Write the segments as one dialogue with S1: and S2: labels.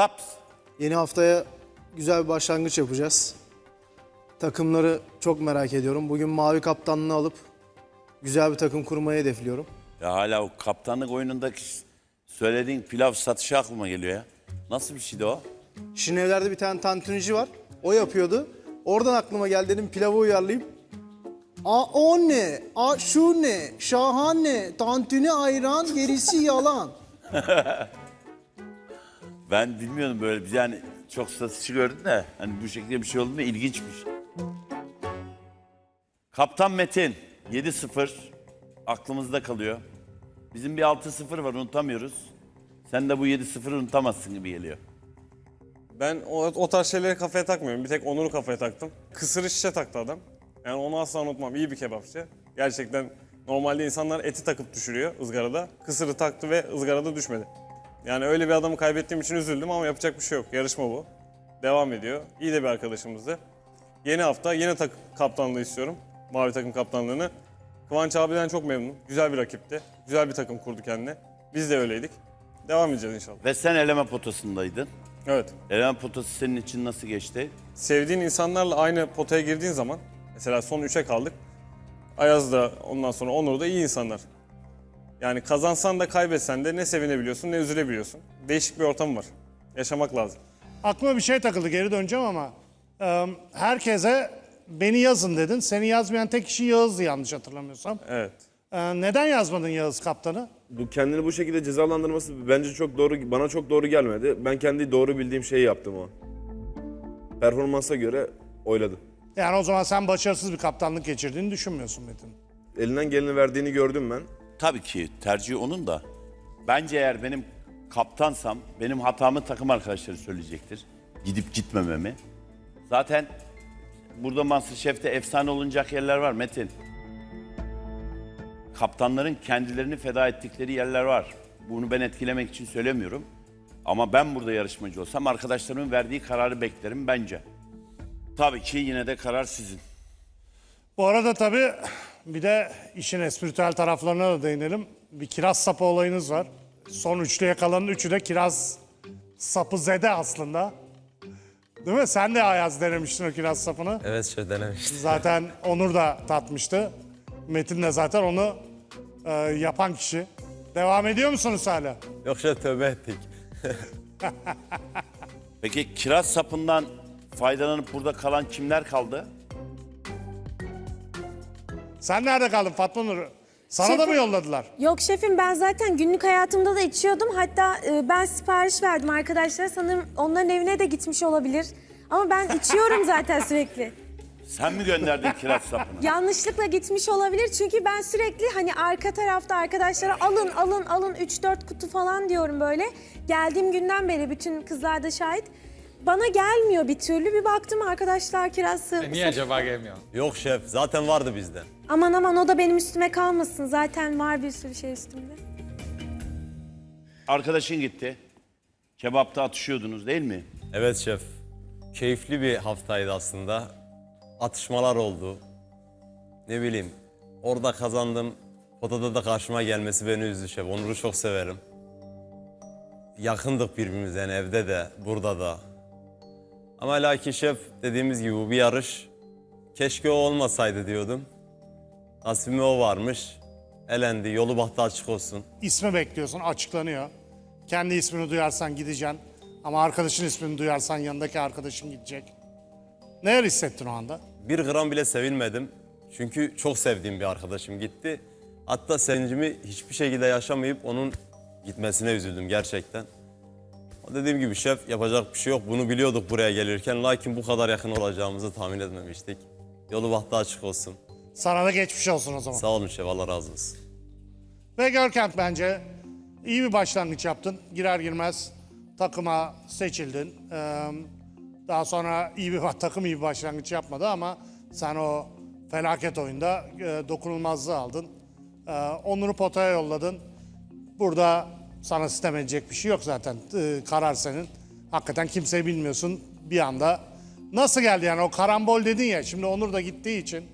S1: Laps.
S2: Yeni haftaya güzel bir başlangıç yapacağız. Takımları çok merak ediyorum. Bugün mavi kaptanlığı alıp güzel bir takım kurmayı hedefliyorum.
S1: Ya hala o kaptanlık oyunundaki söylediğin pilav satışı aklıma geliyor ya. Nasıl bir şeydi o?
S2: Şinevler'de bir tane tantunici var. O yapıyordu. Oradan aklıma geldi dedim pilavı uyarlayayım. A o ne? A şu ne? Şahane. Tantuni ayran gerisi yalan.
S1: Ben bilmiyordum böyle bir yani çok satışı gördüm de hani bu şekilde bir şey olduğunda ilginçmiş. Kaptan Metin 7-0 aklımızda kalıyor. Bizim bir 6-0 var unutamıyoruz. Sen de bu 7-0'ı unutamazsın gibi geliyor.
S3: Ben o, o tarz şeyleri kafaya takmıyorum. Bir tek Onur'u kafaya taktım. Kısırı şişe taktı adam. Yani onu asla unutmam. İyi bir kebapçı. Gerçekten normalde insanlar eti takıp düşürüyor ızgarada. Kısırı taktı ve ızgarada düşmedi. Yani öyle bir adamı kaybettiğim için üzüldüm ama yapacak bir şey yok. Yarışma bu. Devam ediyor. İyi de bir arkadaşımızdı. Yeni hafta yine takım kaptanlığı istiyorum. Mavi takım kaptanlığını. Kıvanç abiden çok memnunum. Güzel bir rakipti. Güzel bir takım kurdu kendine. Biz de öyleydik. Devam edeceğiz inşallah.
S1: Ve sen eleme potasındaydın.
S3: Evet.
S1: Eleme potası senin için nasıl geçti?
S3: sevdiğin insanlarla aynı potaya girdiğin zaman mesela son 3'e kaldık. Ayaz da ondan sonra Onur da iyi insanlar. Yani kazansan da kaybetsen de ne sevinebiliyorsun ne üzülebiliyorsun. Değişik bir ortam var. Yaşamak lazım.
S4: Aklıma bir şey takıldı geri döneceğim ama e, herkese beni yazın dedin. Seni yazmayan tek kişi Yağız'dı yanlış hatırlamıyorsam.
S3: Evet.
S4: E, neden yazmadın Yağız kaptanı?
S5: Bu kendini bu şekilde cezalandırması bence çok doğru, bana çok doğru gelmedi. Ben kendi doğru bildiğim şeyi yaptım o. Performansa göre oyladım.
S4: Yani o zaman sen başarısız bir kaptanlık geçirdiğini düşünmüyorsun Metin.
S5: Elinden geleni verdiğini gördüm ben.
S1: Tabii ki tercih onun da. Bence eğer benim kaptansam benim hatamı takım arkadaşları söyleyecektir. Gidip gitmememi. Zaten burada Masterchef'te efsane olunacak yerler var Metin. Kaptanların kendilerini feda ettikleri yerler var. Bunu ben etkilemek için söylemiyorum. Ama ben burada yarışmacı olsam arkadaşlarımın verdiği kararı beklerim bence. Tabii ki yine de karar sizin.
S4: Bu arada tabii bir de işin espritüel taraflarına da değinelim. Bir kiraz sapı olayınız var. Son üçlüye kalanın üçü de kiraz sapı zede aslında. Değil mi? Sen de Ayaz denemiştin o kiraz sapını.
S6: Evet şöyle denemiştim.
S4: Zaten Onur da tatmıştı. Metin de zaten onu e, yapan kişi. Devam ediyor musunuz hala?
S6: Yok şöyle tövbe ettik.
S1: Peki kiraz sapından faydalanıp burada kalan kimler kaldı?
S4: Sen nerede kaldın Fatma Nur? Sana da mı
S7: Şefim-
S4: yolladılar?
S7: Yok şefim ben zaten günlük hayatımda da içiyordum. Hatta e, ben sipariş verdim arkadaşlara. Sanırım onların evine de gitmiş olabilir. Ama ben içiyorum zaten sürekli.
S1: Sen mi gönderdin kiraz sapını?
S7: Yanlışlıkla gitmiş olabilir çünkü ben sürekli hani arka tarafta arkadaşlara alın alın alın 3-4 kutu falan diyorum böyle. Geldiğim günden beri bütün kızlar da şahit. Bana gelmiyor bir türlü. Bir baktım arkadaşlar kiraz
S8: Niye acaba gelmiyor?
S6: Yok şef zaten vardı bizden.
S7: Aman aman o da benim üstüme kalmasın. Zaten var bir sürü şey üstümde.
S1: Arkadaşın gitti. Kebapta atışıyordunuz değil mi?
S6: Evet şef. Keyifli bir haftaydı aslında. Atışmalar oldu. Ne bileyim orada kazandım. Potada da karşıma gelmesi beni üzdü şef. Onur'u çok severim. Yakındık birbirimizden evde de burada da. Ama lakin şef dediğimiz gibi bu bir yarış. Keşke o olmasaydı diyordum. Nasibime o varmış. Elendi. Yolu bahtı açık olsun.
S4: İsmi bekliyorsun açıklanıyor. Kendi ismini duyarsan gideceksin. Ama arkadaşın ismini duyarsan yanındaki arkadaşın gidecek. Neler hissettin o anda?
S6: Bir gram bile sevinmedim. Çünkü çok sevdiğim bir arkadaşım gitti. Hatta sevincimi hiçbir şekilde yaşamayıp onun gitmesine üzüldüm gerçekten. Dediğim gibi şef yapacak bir şey yok. Bunu biliyorduk buraya gelirken. Lakin bu kadar yakın olacağımızı tahmin etmemiştik. Yolu bahtı açık olsun.
S4: Sana da geçmiş olsun o zaman.
S6: Sağ olun şef Allah razı olsun.
S4: Ve Görkent bence iyi bir başlangıç yaptın. Girer girmez takıma seçildin. Ee, daha sonra iyi bir takım iyi bir başlangıç yapmadı ama sen o felaket oyunda e, dokunulmazlığı aldın. Ee, Onur'u potaya yolladın. Burada sana sistem edecek bir şey yok zaten. Ee, karar senin. Hakikaten kimseyi bilmiyorsun bir anda. Nasıl geldi yani o karambol dedin ya şimdi Onur da gittiği için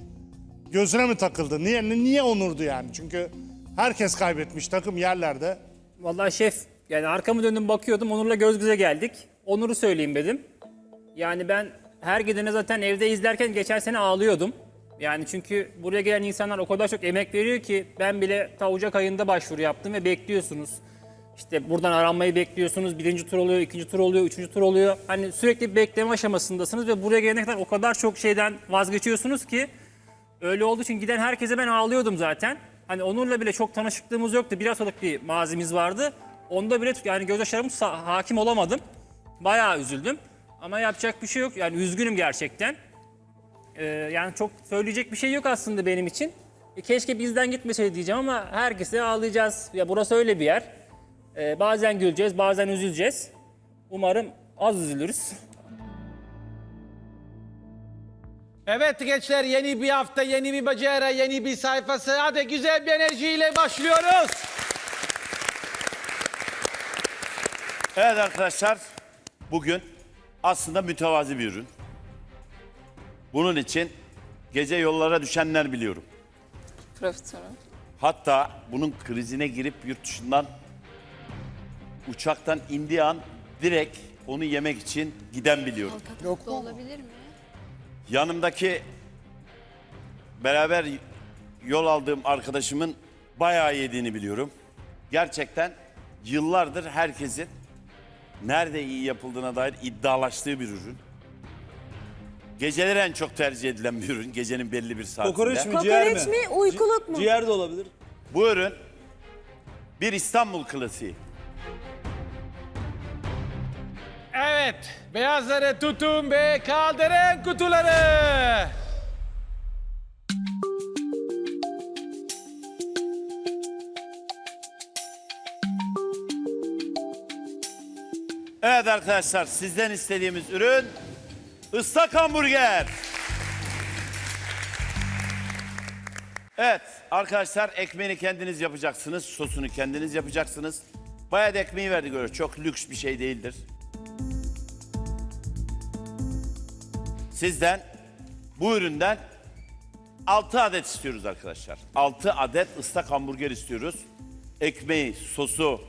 S4: gözüne mi takıldı? Niye niye Onur'du yani? Çünkü herkes kaybetmiş takım yerlerde.
S8: Vallahi şef yani arkamı döndüm bakıyordum Onur'la göz göze geldik. Onur'u söyleyeyim dedim. Yani ben her gidene zaten evde izlerken geçen sene ağlıyordum. Yani çünkü buraya gelen insanlar o kadar çok emek veriyor ki ben bile ta Ocak ayında başvuru yaptım ve bekliyorsunuz. İşte buradan aranmayı bekliyorsunuz. Birinci tur oluyor, ikinci tur oluyor, üçüncü tur oluyor. Hani sürekli bekleme aşamasındasınız ve buraya gelene kadar o kadar çok şeyden vazgeçiyorsunuz ki öyle olduğu için giden herkese ben ağlıyordum zaten. Hani Onur'la bile çok tanışıklığımız yoktu. Bir haftalık bir mazimiz vardı. Onda bile yani gözyaşlarım sa- hakim olamadım. Bayağı üzüldüm. Ama yapacak bir şey yok. Yani üzgünüm gerçekten. Ee, yani çok söyleyecek bir şey yok aslında benim için. E, keşke bizden gitmeseydi diyeceğim ama herkese ağlayacağız. Ya burası öyle bir yer. Ee, bazen güleceğiz, bazen üzüleceğiz. Umarım az üzülürüz.
S9: Evet gençler yeni bir hafta, yeni bir macera, yeni bir sayfası. Hadi güzel bir enerjiyle başlıyoruz.
S1: Evet arkadaşlar, bugün aslında mütevazi bir ürün. Bunun için gece yollara düşenler biliyorum.
S10: Profiterol.
S1: Hatta bunun krizine girip yurt dışından uçaktan indiği an direkt onu yemek için giden biliyorum.
S10: Yok olabilir mi?
S1: Yanımdaki beraber yol aldığım arkadaşımın bayağı yediğini biliyorum. Gerçekten yıllardır herkesin nerede iyi yapıldığına dair iddialaştığı bir ürün. Geceleri en çok tercih edilen bir ürün. Gecenin belli bir saatinde.
S2: Kokoreç mi ciğer mi?
S7: Kokoreç mi, uykuluk mu?
S2: Ciğer de olabilir.
S1: Bu ürün bir İstanbul klasiği.
S9: Evet, beyazları tutun ve kaldırın kutuları.
S1: Evet arkadaşlar sizden istediğimiz ürün ıslak hamburger. Evet arkadaşlar ekmeğini kendiniz yapacaksınız. Sosunu kendiniz yapacaksınız. Bayağı da ekmeği verdik öyle. Çok lüks bir şey değildir. Sizden bu üründen 6 adet istiyoruz arkadaşlar. 6 adet ıslak hamburger istiyoruz. Ekmeği, sosu,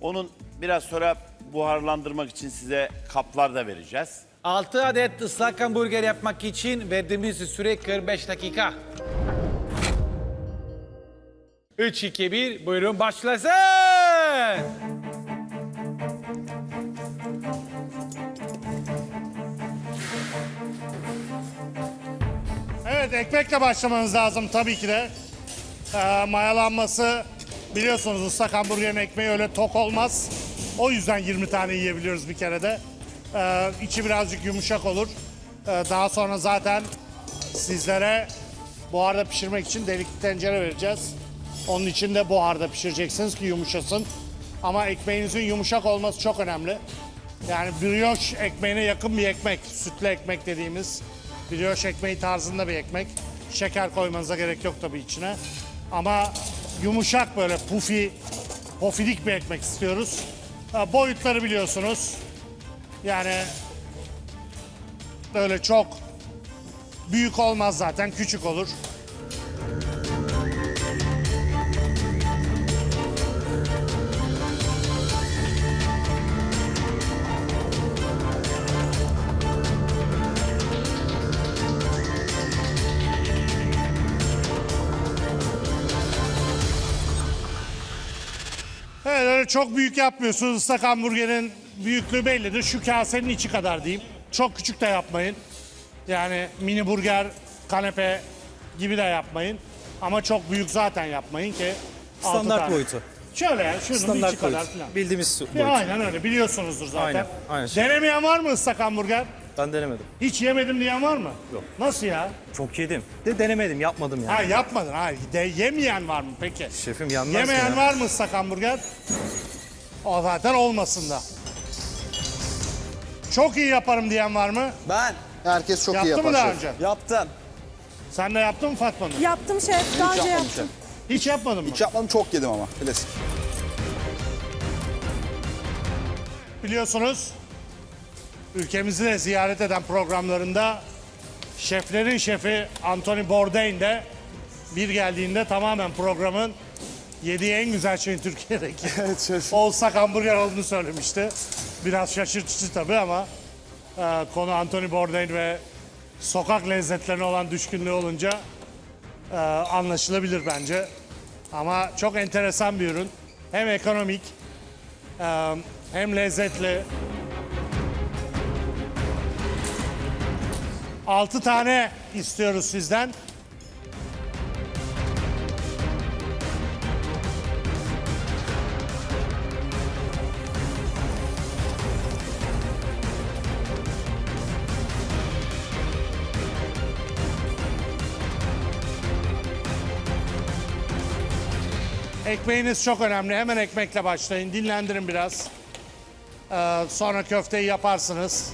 S1: onun biraz sonra buharlandırmak için size kaplar da vereceğiz.
S9: 6 adet ıslak hamburger yapmak için verdiğimiz süre 45 dakika. 3, 2, 1, buyurun başlasın.
S4: Evet ekmekle başlamanız lazım tabii ki de. Ee, mayalanması biliyorsunuz ıslak hamburgerin ekmeği öyle tok olmaz. O yüzden 20 tane yiyebiliyoruz bir kerede. Ee, içi birazcık yumuşak olur. Ee, daha sonra zaten sizlere buharda pişirmek için delikli tencere vereceğiz. Onun için de buharda pişireceksiniz ki yumuşasın. Ama ekmeğinizin yumuşak olması çok önemli. Yani brioche ekmeğine yakın bir ekmek, sütlü ekmek dediğimiz brioche ekmeği tarzında bir ekmek. Şeker koymanıza gerek yok tabii içine. Ama yumuşak böyle pufi, pofidik bir ekmek istiyoruz. Boyutları biliyorsunuz. Yani böyle çok büyük olmaz zaten, küçük olur. Evet öyle çok büyük yapmıyorsunuz. Islak hamburgerin büyüklüğü bellidir. Şu kasenin içi kadar diyeyim. Çok küçük de yapmayın. Yani mini burger, kanepe gibi de yapmayın. Ama çok büyük zaten yapmayın ki. altı
S11: Standart
S4: tane.
S11: boyutu.
S4: Şöyle yani şunun
S11: Standart
S4: içi kadar falan.
S11: Bildiğimiz su
S4: Ya
S11: boyut.
S4: aynen öyle biliyorsunuzdur zaten.
S11: Aynen, aynen.
S4: Denemeyen var mı ıslak hamburger?
S11: Ben denemedim.
S4: Hiç yemedim diyen var mı?
S11: Yok.
S4: Nasıl ya?
S11: Çok yedim. De denemedim, yapmadım yani.
S4: Ha yapmadın. Ha de, yemeyen var mı peki?
S11: Şefim yanmaz
S4: Yemeyen
S11: ya.
S4: var mı ıslak hamburger? O zaten olmasın da. Çok iyi yaparım diyen var mı?
S11: Ben
S2: Herkes çok iyi
S4: Yaptı
S2: yapar.
S4: mı daha
S2: şef.
S4: önce?
S11: yaptım.
S4: Sen de yaptın mı Fatma Nur?
S7: Yaptım şef, daha önce
S2: yapmadım
S7: yaptım.
S4: Hiç yapmadın mı?
S2: Hiç yapmadım çok yedim ama. Klasik.
S4: Biliyorsunuz ülkemizi de ziyaret eden programlarında şeflerin şefi Anthony Bourdain de bir geldiğinde tamamen programın yediği en güzel şeyin Türkiye'deki
S2: Evet şef.
S4: olsak hamburger olduğunu söylemişti. biraz şaşırtıcı tabii ama e, konu Anthony Bourdain ve sokak lezzetlerine olan düşkünlüğü olunca e, anlaşılabilir bence. Ama çok enteresan bir ürün. Hem ekonomik e, hem lezzetli. 6 tane istiyoruz sizden. Ekmeğiniz çok önemli. Hemen ekmekle başlayın. Dinlendirin biraz. Ee, sonra köfteyi yaparsınız.